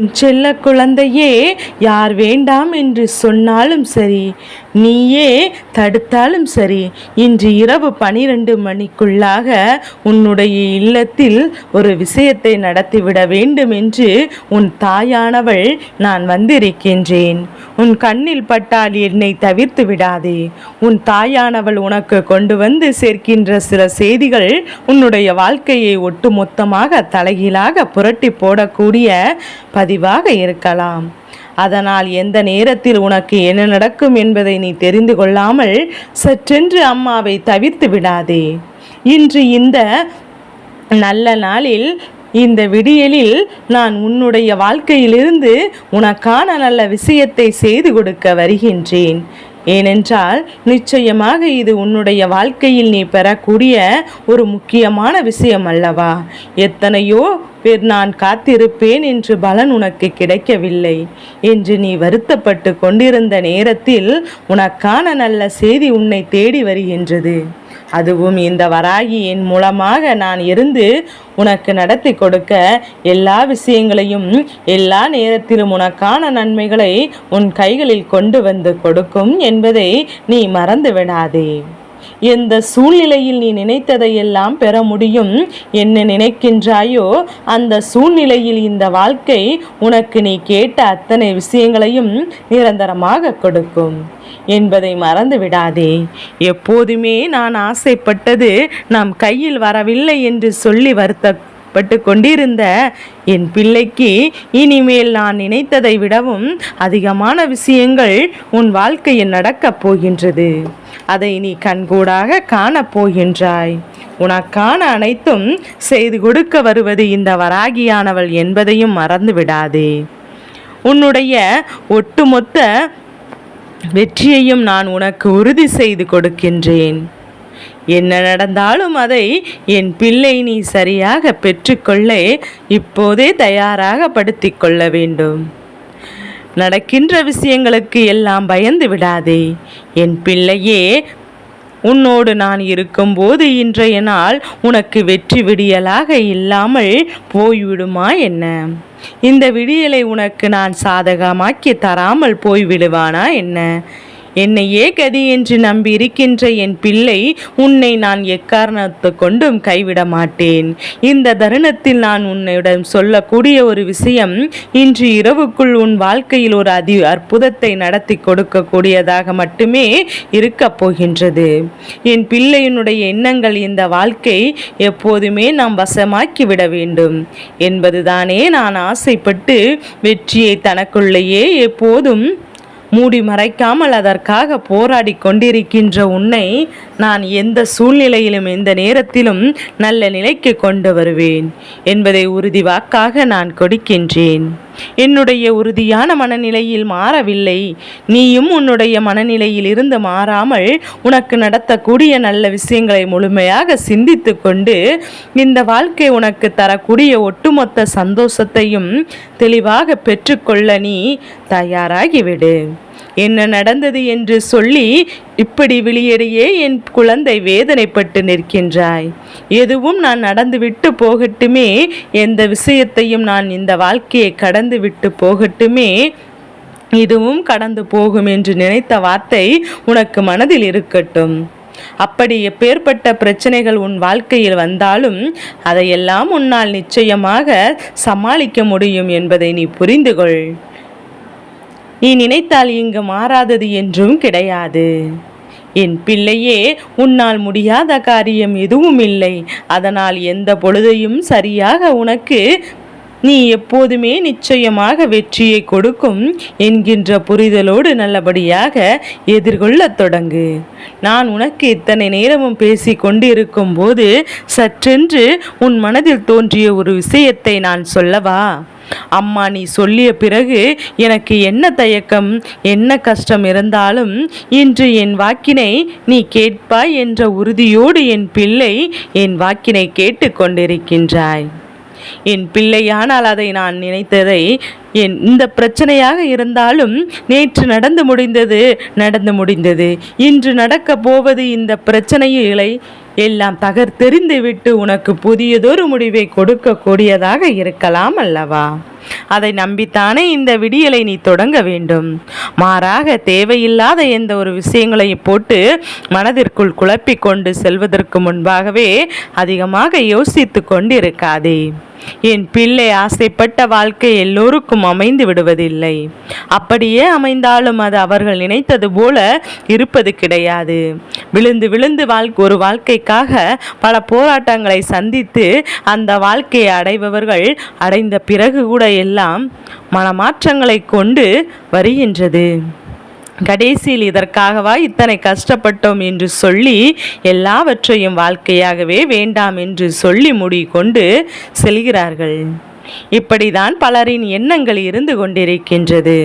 செல்ல குழந்தையே யார் வேண்டாம் என்று சொன்னாலும் சரி நீயே தடுத்தாலும் சரி. இன்று இரவு பனிரெண்டு மணிக்குள்ளாக உன்னுடைய இல்லத்தில் ஒரு விஷயத்தை நடத்திவிட வேண்டும் என்று உன் தாயானவள் நான் வந்திருக்கின்றேன். உன் கண்ணில் பட்டால் என்னை தவிர்த்து விடாதே. உன் தாயானவள் உனக்கு கொண்டு வந்து சேர்க்கின்ற சில செய்திகள் உன்னுடைய வாழ்க்கையை ஒட்டுமொத்தமாக தலைகீழாக புரட்டி போடக்கூடிய பதிவாக இருக்கலாம். அதனால் எந்த நேரத்தில் உனக்கு என்ன நடக்கும் என்பதை நீ தெரிந்து கொள்ளாமல் சற்றென்று அம்மாவை தவிர்த்து விடாதே. இன்று இந்த நல்ல நாளில் இந்த விடியலில் நான் உன்னுடைய வாழ்க்கையிலிருந்து உனக்கான நல்ல விஷயத்தை செய்து கொடுக்க வருகின்றேன். ஏனென்றால் நிச்சயமாக இது உன்னுடைய வாழ்க்கையில் நீ பெறக்கூடிய ஒரு முக்கியமான விஷயம் அல்லவா? எத்தனையோ பேர் நான் காத்திருப்பேன் என்று பலன் உனக்கு கிடைக்கவில்லை என்று நீ வருத்தப்பட்டு கொண்டிருந்த நேரத்தில் உனக்கான நல்ல செய்தி உன்னை தேடி வருகின்றது. அதுவும் இந்த வராகியின் மூலமாக நான் இருந்து உனக்கு நடத்தி கொடுக்க எல்லா விஷயங்களையும் எல்லா நேரத்திலும் உனக்கான நன்மைகளை உன் கைகளில் கொண்டு வந்து கொடுக்கும் என்பதை நீ மறந்து விடாதே. எந்த சூழ்நிலையில் நீ நினைத்ததையெல்லாம் பெற முடியும்? என்ன நினைக்கின்றாயோ அந்த சூழ்நிலையில் இந்த வாழ்க்கை உனக்கு நீ கேட்ட அத்தனை விஷயங்களையும் நிரந்தரமாக கொடுக்கும். என்பதை மறந்து விடாதே. எப்போதுமே நான் ஆசைப்பட்டது நம் கையில் வரவில்லை என்று சொல்லி வருத்த பட்டு கொண்டிருந்த என் பிள்ளைக்கு இனிமேல் நான் நினைத்ததை விடவும் அதிகமான விஷயங்கள் உன் வாழ்க்கையில் நடக்கப் போகின்றது. அதை நீ கண்கூடாக காணப் போகின்றாய். உனக்கான அனைத்தும் செய்து கொடுக்க வருவது இந்த வராகியானவள் என்பதையும் மறந்து விடாதே. உன்னுடைய ஒட்டுமொத்த வெற்றியையும் நான் உனக்கு உறுதி செய்து கொடுக்கின்றேன். என்ன நடந்தாலும் அதை என் பிள்ளை நீ சரியாக பெற்றுக்கொள்ள இப்போதே தயாராக படுத்திக் கொள்ள வேண்டும். நடக்கின்ற விஷயங்களுக்கு எல்லாம் பயந்து விடாதே. என் பிள்ளையே உன்னோடு நான் இருக்கும்போது இன்றைய நாள் உனக்கு வெற்றி விடியலாக இல்லாமல் போய்விடுமா என்ன? இந்த விடியலை உனக்கு நான் சாதகமாக்கி தராமல் போய்விடுவானா என்ன? என்னையே கதி என்று நம்பி இருக்கின்ற என் பிள்ளை உன்னை நான் எக்காரணத்து கொண்டும் கைவிட மாட்டேன். இந்த தருணத்தில் நான் உன்னிடம் சொல்லக்கூடிய ஒரு விஷயம் இன்று இரவுக்குள் உன் வாழ்க்கையில் ஒரு அதி அற்புதத்தை நடத்தி கொடுக்கக்கூடியதாக மட்டுமே இருக்கப் போகின்றது. என் பிள்ளையினுடைய எண்ணங்கள் இந்த வாழ்க்கை எப்போதுமே நாம் வசமாக்கி விட வேண்டும். என்பதுதானே நான் ஆசைப்பட்டு வெற்றியை தனக்குள்ளேயே எப்போதும் மூடி மறைக்காமல் அதற்காக போராடி கொண்டிருக்கின்ற உன்னை நான் எந்த சூழ்நிலையிலும் எந்த நேரத்திலும் நல்ல நிலைக்கு கொண்டு வருவேன். என்பதை உறுதி வாக்காக நான் கொடுக்கின்றேன். என்னுடைய உறுதியான மனநிலையில் மாறவில்லை. நீயும் உன்னுடைய மனநிலையில் இருந்து மாறாமல் உனக்கு நடத்தக்கூடிய நல்ல விஷயங்களை முழுமையாக சிந்தித்து கொண்டு இந்த வாழ்க்கை உனக்கு தரக்கூடிய ஒட்டுமொத்த சந்தோஷத்தையும் தெளிவாக பெற்றுக்கொள்ள நீ தயாராகிவிடு. என்ன நடந்தது என்று சொல்லி இப்படி வெளியேறியே என் குழந்தை வேதனைப்பட்டு நிற்கின்றாய். எதுவும் நான் நடந்துவிட்டு போகட்டுமே. எந்த விஷயத்தையும் நான் இந்த வாழ்க்கையை கடந்து விட்டு போகட்டுமே. இதுவும் கடந்து போகும் என்று நினைத்த வார்த்தை உனக்கு மனதில் இருக்கட்டும். அப்படி எப்பேற்பட்ட பிரச்சனைகள் உன் வாழ்க்கையில் வந்தாலும் அதையெல்லாம் உன்னால் நிச்சயமாக சமாளிக்க முடியும் என்பதை நீ புரிந்து கொள் நீ நினைத்தால் இங்கு மாறாதது என்றும் கிடையாது. என் பிள்ளையே உன்னால் முடியாத காரியம் எதுவும் இல்லை. அதனால் எந்த பொழுதையும் சரியாக உனக்கு நீ எப்போதுமே நிச்சயமாக வெற்றியை கொடுக்கும் என்கின்ற புரிதலோடு நல்லபடியாக எதிர்கொள்ளத் தொடங்கு. நான் உனக்கு இத்தனை நேரமும் பேசி கொண்டிருக்கும் போது சற்றென்று உன் மனதில் தோன்றிய ஒரு விஷயத்தை நான் சொல்லவா? அம்மா நீ சொல்லிய பிறகு எனக்கு என்ன தயக்கம்? என்ன கஷ்டம் இருந்தாலும் இன்று என் வாக்கினை நீ கேட்பாய் என்ற உறுதியோடு என் பிள்ளை என் வாக்கினை கேட்டுக்கொண்டிருக்கின்றாய் என் பிள்ளையானால் அதை நான் நினைத்ததை என் இந்த பிரச்சனையாக இருந்தாலும் நேற்று நடந்து முடிந்தது நடந்து முடிந்தது. இன்று நடக்கப் போவது இந்த பிரச்சனைகளை எல்லாம் தகர்த்தெறிந்து விட்டு உனக்கு புதியதொரு முடிவை கொடுக்கக்கூடியதாக இருக்கலாம் அல்லவா? அதை நம்பித்தானே இந்த விடியலை நீ தொடங்க வேண்டும். மாறாக தேவையில்லாத எந்த ஒரு விஷயங்களையும் போட்டு மனதிற்குள் குழப்பிக் கொண்டு செல்வதற்கு முன்பாகவே அதிகமாக யோசித்து கொண்டிருக்காதே. என் பிள்ளை ஆசைப்பட்ட வாழ்க்கை எல்லோருக்கும் அமைந்து விடுவதில்லை. அப்படியே அமைந்தாலும் அது அவர்கள் நினைத்தது போல இருப்பது கிடையாது. விழுந்து விழுந்து வாழ் ஒரு வாழ்க்கைக்காக பல போராட்டங்களை சந்தித்து அந்த வாழ்க்கையை அடைபவர்கள் அடைந்த பிறகு கூட எல்லாம் மனமாற்றங்களை கொண்டு வருகின்றது. கடைசியில் இதற்காகவா இத்தனை கஷ்டப்பட்டோம் என்று சொல்லி எல்லாவற்றையும் வாழ்க்கையாகவே வேண்டாம் என்று சொல்லி முடி கொண்டு செல்கிறார்கள். இப்படிதான் பலரின் எண்ணங்கள் இருந்து கொண்டிருக்கின்றது.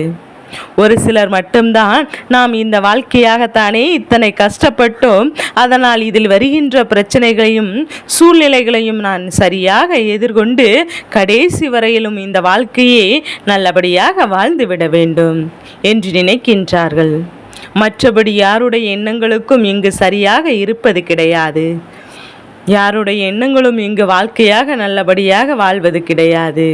ஒரு சிலர் மட்டும்தான் நாம் இந்த வாழ்க்கையாகத்தானே இத்தனை கஷ்டப்பட்டோம். அதனால் இதில் வருகின்ற பிரச்சனைகளையும் சூழ்நிலைகளையும் நான் சரியாக எதிர்கொண்டு கடைசி வரையிலும் இந்த வாழ்க்கையை நல்லபடியாக வாழ்ந்துவிட வேண்டும் என்று நினைக்கின்றார்கள். மற்றபடி யாருடைய எண்ணங்களுக்கும் இங்கு சரியாக இருப்பது கிடையாது. யாருடைய எண்ணங்களும் இங்கு வாழ்க்கையாக நல்லபடியாக வாழ்வது கிடையாது.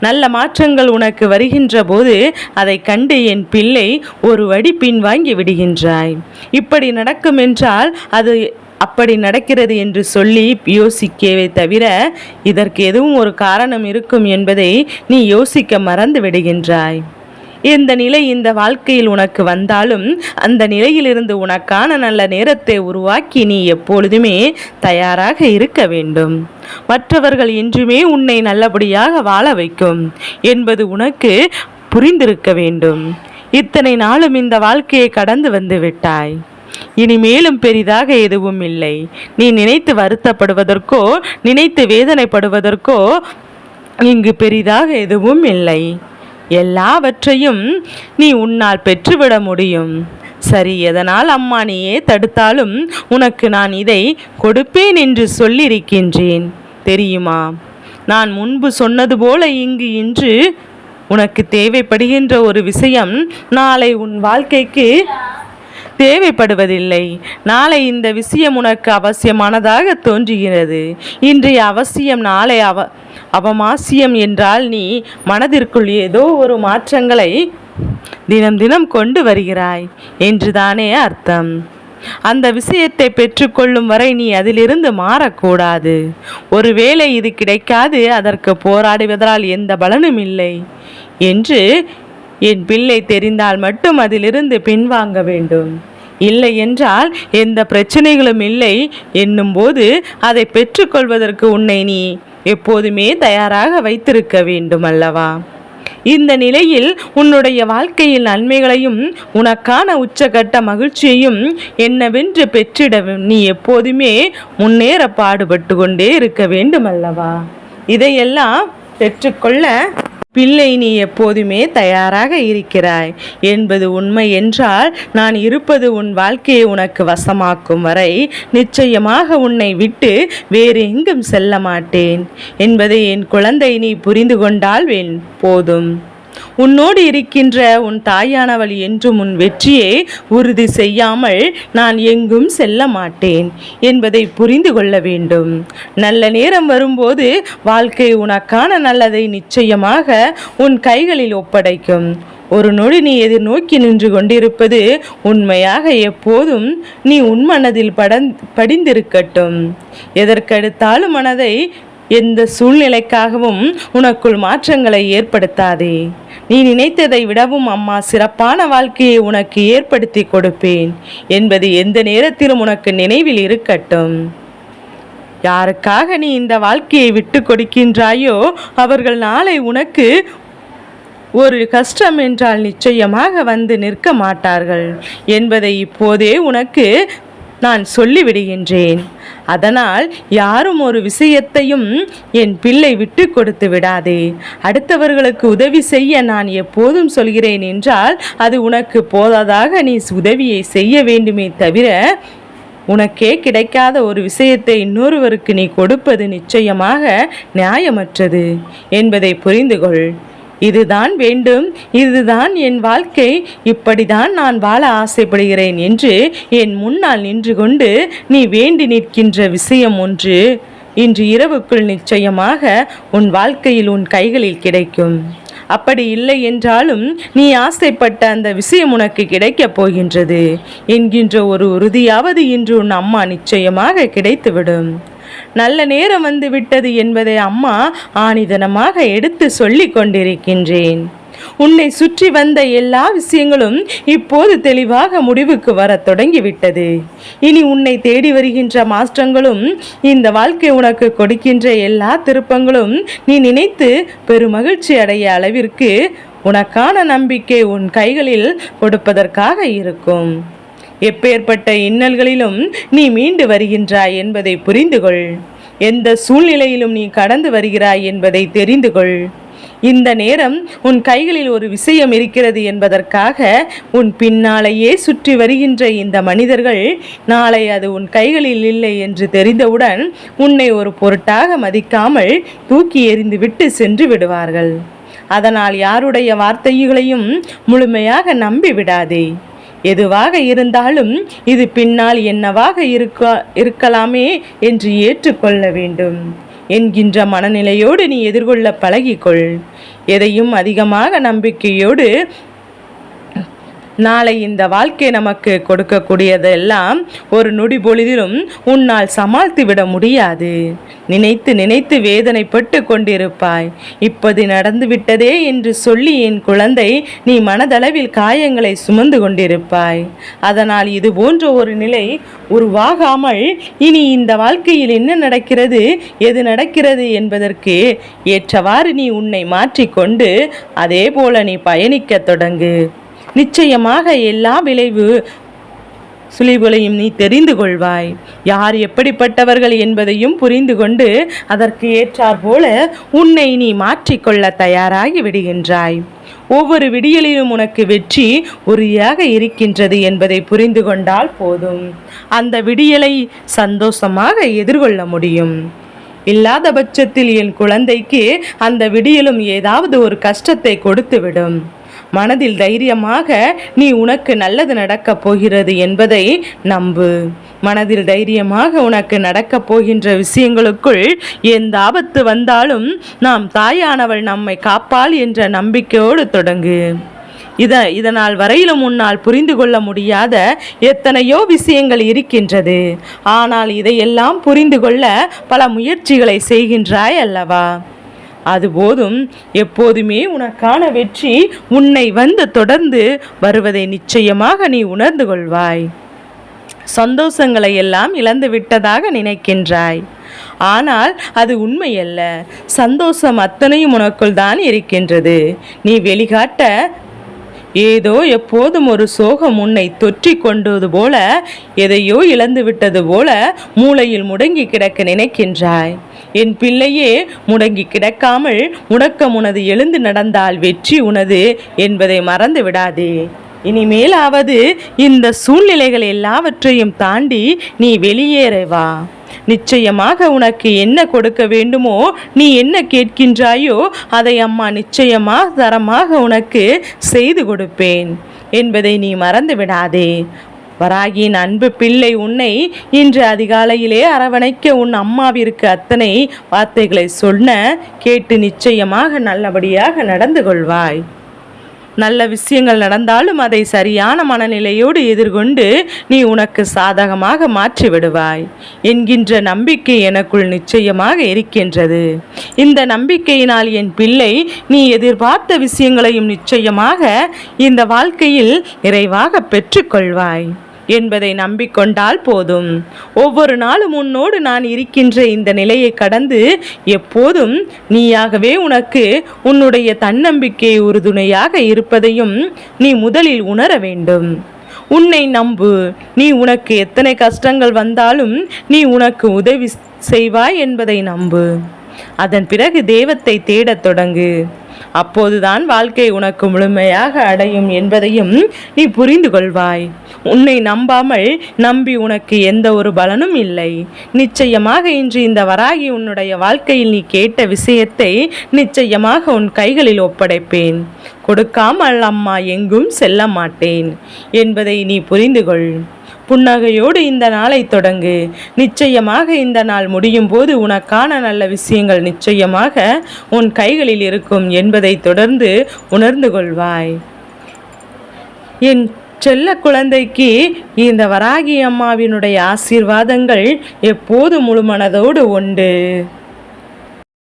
நல்ல மாற்றங்கள் உனக்கு வருகின்ற போது அதை கண்டு என் பிள்ளை ஒரு வடி பின்வாங்கி விடுகின்றாய். இப்படி நடக்கும் என்றால் அது அப்படி நடக்கிறது என்று சொல்லி யோசிக்கவே தவிர இதற்கு எதுவும் ஒரு காரணம் இருக்கும் என்பதை நீ யோசிக்க மறந்து விடுகின்றாய். எந்த நிலை இந்த வாழ்க்கையில் உனக்கு வந்தாலும் அந்த நிலையிலிருந்து உனக்கான நல்ல நேரத்தை உருவாக்கி நீ எப்பொழுதுமே தயாராக இருக்க வேண்டும். மற்றவர்கள் என்றுமே உன்னை நல்லபடியாக வாழ வைக்கும் என்பது உனக்கு புரிந்திருக்க வேண்டும். இத்தனை நாளும் இந்த வாழ்க்கையை கடந்து வந்து விட்டாய். இனி மேலும் பெரிதாக எதுவும் இல்லை. நீ நினைத்து வருத்தப்படுவதற்கோ நினைத்து வேதனைப்படுவதற்கோ இங்கு பெரிதாக எதுவும் இல்லை. எல்லாவற்றையும் நீ உன்னால் பெற்றுவிட முடியும். சரி எதனால் அம்மா நீயே தடுத்தாலும் உனக்கு நான் இதை கொடுப்பேன் என்று சொல்லியிருக்கின்றேன் தெரியுமா? நான் முன்பு சொன்னது போல இங்கு இன்று உனக்கு தேவைப்படுகின்ற ஒரு விஷயம் நாளை உன் வாழ்க்கைக்கு தேவைப்படுவதில்லை. நாளை இந்த விஷயம் உனக்கு அவசியமானதாக தோன்றுகிறது. இன்றைய அவசியம் நாளை அவ அவமாசியம் என்றால் நீ மனதிற்குள் ஏதோ ஒரு மாற்றங்களை தினம் தினம் கொண்டு வருகிறாய் என்றுதானே அர்த்தம். அந்த விஷயத்தை பெற்றுக்கொள்ளும் வரை நீ அதிலிருந்து மாறக்கூடாது. ஒருவேளை இது கிடைக்காது அதற்கு போராடுவதால் எந்த பலனும் இல்லை என்று என் பிள்ளை தெரிந்தால் மட்டும் அதிலிருந்து பின்வாங்க வேண்டும். இல்லை என்றால் எந்த பிரச்சனைகளும் இல்லை என்னும்போது அதை பெற்றுக்கொள்வதற்கு உன்னை நீ எப்போதுமே தயாராக வைத்திருக்க வேண்டும் அல்லவா? இந்த நிலையில் உன்னுடைய வாழ்க்கையில் நன்மைகளையும் உனக்கான உச்சகட்ட மகிழ்ச்சியையும் என்னவென்று பெற்றிட நீ எப்போதுமே முன்னேற பாடுபட்டு கொண்டே இருக்க வேண்டும் அல்லவா? இதையெல்லாம் பெற்றுக்கொள்ள பிள்ளை நீ எப்போதுமே தயாராக இருக்கிறாய். என்பது உண்மை என்றால் நான் இருப்பது உன் வாழ்க்கையை உனக்கு வசமாக்கும் வரை நிச்சயமாக உன்னை விட்டு வேறு எங்கும் செல்ல மாட்டேன். என்பதை என் குழந்தை நீ புரிந்து கொண்டால் போதும். உன்னோடு இருக்கின்ற உன் தாயானவள் என்றும் உன் வெற்றியை உறுதி செய்யாமல் நான் எங்கும் செல்ல மாட்டேன் என்பதை புரிந்து கொள்ள வேண்டும். நல்ல நேரம் வரும்போது வாழ்க்கை உனக்கான நல்லதை நிச்சயமாக உன் கைகளில் ஒப்படைக்கும். ஒரு நொடி நீ எதிர்நோக்கி நின்று கொண்டிருப்பது உண்மையாக எப்போதும் நீ உன் மனதில் படந் படிந்திருக்கட்டும். எதற்கெடுத்தாலும் மனதை எந்த சூழ்நிலைக்காகவும் உனக்குள் மாற்றங்களை ஏற்படுத்தாதே. நீ நினைத்ததை விடவும் அம்மா சிறப்பான வாழ்க்கையை உனக்கு ஏற்படுத்தி கொடுப்பேன் என்பது எந்த நேரத்திலும் உனக்கு நினைவில் இருக்கட்டும். யாருக்காக நீ இந்த வாழ்க்கையை விட்டு கொடுக்கின்றாயோ அவர்கள் நாளை உனக்கு ஒரு கஷ்டம் என்றால் நிச்சயமாக வந்து நிற்க மாட்டார்கள் என்பதை இப்போதே உனக்கு நான் சொல்லிவிடுகின்றேன். அதனால் யாரும் ஒரு விஷயத்தையும் என் பிள்ளை விட்டு கொடுத்து விடாதே. அடுத்தவர்களுக்கு உதவி செய்ய நான் எப்போதும் சொல்கிறேன் என்றால் அது உனக்கு போதாதாக நீ உதவியை செய்ய வேண்டுமே தவிர உனக்கே கிடைக்காத ஒரு விஷயத்தை இன்னொருவருக்கு நீ கொடுப்பது நிச்சயமாக நியாயமற்றது என்பதை புரிந்து கொள் இதுதான் வேண்டும் இதுதான் என் வாழ்க்கை இப்படிதான் நான் வாழ ஆசைப்படுகிறேன் என்று என் முன்னால் நின்று கொண்டு நீ வேண்டி நிற்கின்ற விஷயம் ஒன்று. இன்று இரவுக்குள் நிச்சயமாக உன் வாழ்க்கையில் உன் கைகளில் கிடைக்கும். அப்படி இல்லை என்றாலும் நீ ஆசைப்பட்ட அந்த விஷயம் உனக்கு கிடைக்கப் போகின்றது. என்கின்ற ஒரு உறுதியாவது இன்று உன் அம்மா நிச்சயமாக கிடைத்துவிடும். நல்ல நேரம் வந்து விட்டது என்பதை அம்மா ஆணிதனமாக எடுத்து சொல்லி கொண்டிருக்கின்றேன். உன்னை சுற்றி வந்த எல்லா விஷயங்களும் இப்போது தெளிவாக முடிவுக்கு வரத் தொடங்கிவிட்டது. இனி உன்னை தேடி வருகின்ற மாற்றங்களும் இந்த வாழ்க்கை உனக்கு கொடுக்கின்ற எல்லா திருப்பங்களும் நீ நினைத்து பெருமகிழ்ச்சி அடைய அளவிற்கு உனக்கான நம்பிக்கை உன் கைகளில் கொடுப்பதற்காக இருக்கும். எப்பேற்பட்ட இன்னல்களிலும் நீ மீண்டு வருகின்றாய் என்பதை புரிந்து கொள் எந்த சூழ்நிலையிலும் நீ கடந்து வருகிறாய் என்பதை தெரிந்து கொள் இந்த நேரம் உன் கைகளில் ஒரு விஷயம் இருக்கிறது என்பதற்காக உன் பின்னாலேயே சுற்றி வருகின்ற இந்த மனிதர்கள் நாளை அது உன் கைகளில் இல்லை என்று தெரிந்தவுடன் உன்னை ஒரு பொருட்டாக மதிக்காமல் தூக்கி எறிந்து விட்டு சென்று விடுவார்கள். அதனால் யாருடைய வார்த்தைகளையும் முழுமையாக நம்பி விடாதே எதுவாக இருந்தாலும் இது பின்னால் என்னவாக இருக்க இருக்கலாமே என்று ஏற்றுக்கொள்ள வேண்டும். என்கின்ற மனநிலையோடு நீ எதிர்கொள்ள பழகிக்கொள். எதையும் அதிகமாக நம்பிக்கையோடு நாளை இந்த வாழ்க்கை நமக்கு கொடுக்கக்கூடியதெல்லாம் ஒரு நொடி பொழுதிலும் உன்னால் சமாளித்து விட முடியாது. நினைத்து நினைத்து வேதனைப்பட்டு கொண்டிருப்பாய். இப்போது நடந்து விட்டதே என்று சொல்லி என் குழந்தை நீ மனதளவில் காயங்களை சுமந்து கொண்டிருப்பாய். அதனால் இது போன்ற ஒரு நிலை உருவாகாமல் இனி இந்த வாழ்க்கையில் என்ன நடக்கிறது எது நடக்கிறது என்பதற்கு ஏற்றவாறு நீ உன்னை மாற்றிக்கொண்டு அதே போல நீ பயணிக்கத் தொடங்கு. நிச்சயமாக எல்லா விளைவு சுழிவுகளையும் நீ தெரிந்து கொள்வாய். யார் எப்படிப்பட்டவர்கள் என்பதையும் புரிந்து கொண்டு அதற்கு ஏற்றாற் போல உன்னை நீ மாற்றிக்கொள்ள தயாராகி விடுகின்றாய். ஒவ்வொரு விடியலிலும் உனக்கு வெற்றி உறுதியாக இருக்கின்றது என்பதை புரிந்து கொண்டால் போதும். அந்த விடியலை சந்தோஷமாக எதிர்கொள்ள முடியும். இல்லாத பட்சத்தில் என் குழந்தைக்கு அந்த விடியலும் ஏதாவது ஒரு கஷ்டத்தை கொடுத்துவிடும். மனதில் தைரியமாக நீ உனக்கு நல்லது நடக்கப் போகிறது என்பதை நம்பு. மனதில் தைரியமாக உனக்கு நடக்கப் போகின்ற விஷயங்களுக்குள் எந்த ஆபத்து வந்தாலும் நாம் தாயானவள் நம்மை காப்பாள் என்ற நம்பிக்கையோடு தொடங்கு. இத இதனால் வரையிலும் உன்னால் புரிந்து கொள்ள முடியாத எத்தனையோ விஷயங்கள் இருக்கின்றது. ஆனால் இதையெல்லாம் புரிந்து கொள்ள பல முயற்சிகளை செய்கின்றாய் அல்லவா? அது போதும். எப்போதுமே உனக்கான வெற்றி உன்னை வந்து தொடர்ந்து வருவதை நிச்சயமாக நீ உணர்ந்து கொள்வாய். சந்தோஷங்களை எல்லாம் இழந்து விட்டதாக நினைக்கின்றாய். ஆனால் அது உண்மையல்ல. சந்தோஷம் அத்தனையும் உனக்குள் தான் இருக்கின்றது. நீ வெளிகாட்ட ஏதோ எப்போதும் ஒரு சோகம் உன்னை தொற்றி கொண்டது போல எதையோ இழந்து விட்டது போல மூளையில் முடங்கி கிடக்க நினைக்கின்றாய். என் பிள்ளையே முடங்கி கிடக்காமல் முடக்கம் உனது எழுந்து நடந்தால் வெற்றி உனது என்பதை மறந்து விடாதே இனிமேலாவது இந்த சூழ்நிலைகள் எல்லாவற்றையும் தாண்டி நீ வெளியேறவா நிச்சயமாக உனக்கு என்ன கொடுக்க வேண்டுமோ நீ என்ன கேட்கின்றாயோ அதை அம்மா நிச்சயமாக தரமாக உனக்கு செய்து கொடுப்பேன் என்பதை நீ மறந்து விடாதே வராகியின் அன்பு பிள்ளை உன்னை இன்று அதிகாலையிலே அரவணைக்க உன் அம்மாவிற்கு அத்தனை வார்த்தைகளை சொன்ன கேட்டு நிச்சயமாக நல்லபடியாக நடந்து கொள்வாய். நல்ல விஷயங்கள் நடந்தாலும் அதை சரியான மனநிலையோடு எதிர்கொண்டு நீ உனக்கு சாதகமாக மாற்றி விடுவாய் என்கின்ற நம்பிக்கை எனக்குள் நிச்சயமாக இருக்கின்றது. இந்த நம்பிக்கையினால் என் பிள்ளை நீ எதிர்பார்த்த விஷயங்களையும் நிச்சயமாக இந்த வாழ்க்கையில் நிறைவாக பெற்றுக்கொள்வாய். என்பதை நம்பிக்கொண்டால் போதும். ஒவ்வொரு நாளும் உன்னோடு நான் இருக்கின்ற இந்த நிலையை கடந்து எப்போதும் நீயாகவே உனக்கு உன்னுடைய தன்னம்பிக்கை உறுதுணையாக இருப்பதையும் நீ முதலில் உணர வேண்டும். உன்னை நம்பு. நீ உனக்கு எத்தனை கஷ்டங்கள் வந்தாலும் நீ உனக்கு உதவி செய்வாய் என்பதை நம்பு. அதன் பிறகு தெய்வத்தை தேடத் தொடங்கு. அப்போதுதான் வாழ்க்கை உனக்கு முழுமையாக அடையும் என்பதையும் நீ புரிந்து கொள்வாய். உன்னை நம்பாமல் நம்பி உனக்கு எந்த ஒரு பலனும் இல்லை. நிச்சயமாக இன்று இந்த வராகி உன்னுடைய வாழ்க்கையில் நீ கேட்ட விஷயத்தை நிச்சயமாக உன் கைகளில் ஒப்படைப்பேன். கொடுக்காமல் அம்மா எங்கும் செல்ல மாட்டேன் என்பதை நீ புரிந்து கொள். புன்னகையோடு இந்த நாளை தொடங்கு. நிச்சயமாக இந்த நாள் முடியும் போது உனக்கான நல்ல விஷயங்கள் நிச்சயமாக உன் கைகளில் இருக்கும் என்பதை தொடர்ந்து உணர்ந்து கொள்வாய். என் செல்ல குழந்தைக்கு இந்த வராகி அம்மாவினுடைய ஆசீர்வாதங்கள் எப்போது முழுமனதோடு உண்டு.